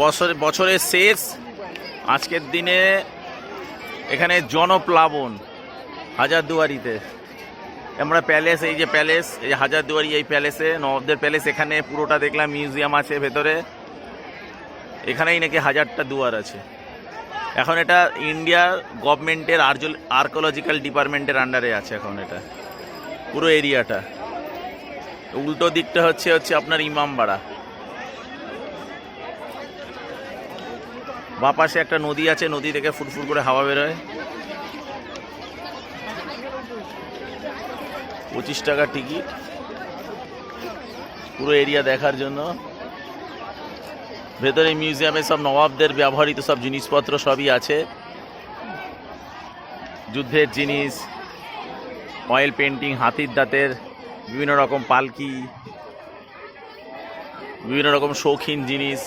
বছর বছরের শেষ। আজকের দিনে এখানে জনপ্লাবন হাজারদুয়ারিতে। আমরা প্যালেস, এই যে প্যালেস, এই যে হাজারদুয়ারি এই প্যালেসে, নবাবদের প্যালেস, এখানে পুরোটা দেখলাম, মিউজিয়াম আছে ভেতরে। এখানেই নাকি হাজারটা দুয়ার আছে। এখন এটা ইন্ডিয়া গভর্নমেন্টের আর্কোলজিক্যাল ডিপার্টমেন্টের আন্ডারে আছে এখন এটা। পুরো এরিয়াটা। উল্টো দিকটা হচ্ছে হচ্ছে আপনার ইমামবাড়া। বা পাশে একটা নদী আছে, নদী থেকে ফুটফুট করে হাওয়া বেরোয়। পঁচিশ টাকা টিকিট। পুরো এরিয়া দেখার জন্য। ভেতরে মিউজিয়ামে সব নবাবদের ব্যবহৃত সব জিনিসপত্র সবই আছে। যুদ্ধের জিনিস অয়েল পেন্টিং হাতির দাঁতের বিভিন্ন রকম পালকি, বিভিন্ন রকম শৌখিন জিনিস।